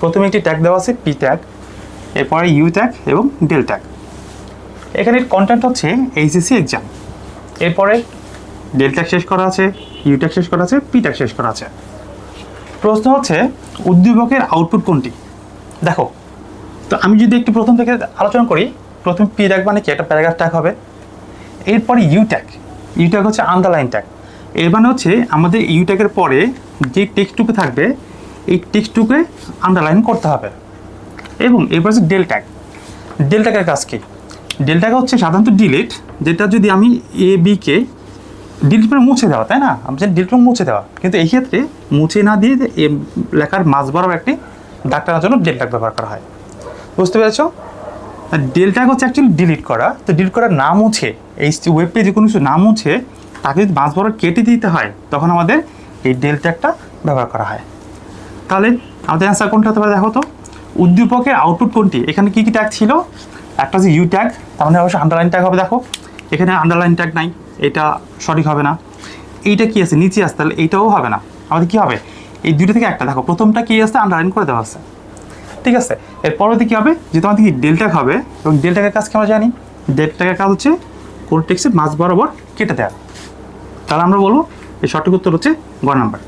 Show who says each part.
Speaker 1: প্রথমে একটি ট্যাগ দেওয়া আছে পি ট্যাগ এরপরে ইউ ট্যাগ এবং ডেল ট্যাগ এখানে কন্টেন্ট হচ্ছে এইচএসসি এক্সাম এরপরে ডেল ট্যাগ শেষ করা আছে ইউ ট্যাগ শেষ করা আছে পি ট্যাগ শেষ করা আছে। প্রশ্ন হচ্ছে, উদ্দীপকের আউটপুট কোনটি? দেখো, তো আমি যদি একটু প্রথম থেকে আলোচনা করি, প্রথম পি ট্যাগ মানে কি? একটা প্যারাগ্রাফ ট্যাগ হবে। এরপরে ইউ ট্যাগ ইউ ট্যাগ হচ্ছে আন্ডারলাইন ট্যাগ এর মানে হচ্ছে, আমাদের ইউ ট্যাগের পরে যে টেক্সটুকু থাকবে এই টেক্সটুকে আন্ডারলাইন করতে হবে। এবং এরপর হচ্ছে ডেল ট্যাগ ডেল কাজ কি? ডেল ট্যাগ হচ্ছে সাধারণত ডিলিট যেটা যদি আমি এ বিকে ডিলিট মানে মুছে দেওয়া, তাই না? আমি ডিলিট মানে মুছে দেওয়া। কিন্তু এই ক্ষেত্রে মুছে না দিয়ে এ লেখার মাঝ বরাবর একটি দাগ টানার জন্য ডেল ট্যাগ ব্যবহার করা হয়। বুঝতে পেরেছ? ডেল ট্যাগ হচ্ছে অ্যাকচুয়ালি ডিলিট করা। তো ডিলিট করার নাম মুছে, এই ওয়েব পেজে কোনো কিছু নাম মুছে, তাকে যদি মাঝ বরাবর কেটে দিতে হয়, তখন আমাদের এই ডেল ব্যবহার করা হয়। তাহলে আমাদের অ্যান্সার কোনটা হতে পারে দেখো তো? উদ্দীপকের আউটপুট কোনটি? এখানে কি কি ট্যাগ ছিল? একটা হচ্ছে ইউ ট্যাগ তার মানে অবশ্যই আন্ডারলাইন ট্যাগ হবে দেখো। এখানে আন্ডারলাইন ট্যাগ নাই, এটা সঠিক হবে না। এইটা কি আছে? নিচে আসতে তাহলে এইটাও হবে না। আমাদের কি হবে? এই দুটো থেকে একটা, দেখো, প্রথমটা কি আসছে আন্ডারলাইন করে দেওয়া আছে। ঠিক আছে? এর পরবর্তী কী হবে? যে তোমাদের কি ডেল ট্যাগ হবে, এবং ডেল ট্যাগের কাজ কি আমরা জানি? ডেল ট্যাগের কাজ হচ্ছে কোন টেক্সটের মাঝ বরাবর কেটে দেওয়া তাহলে আমরা বলব, এই সঠিক উত্তর হচ্ছে গ নাম্বার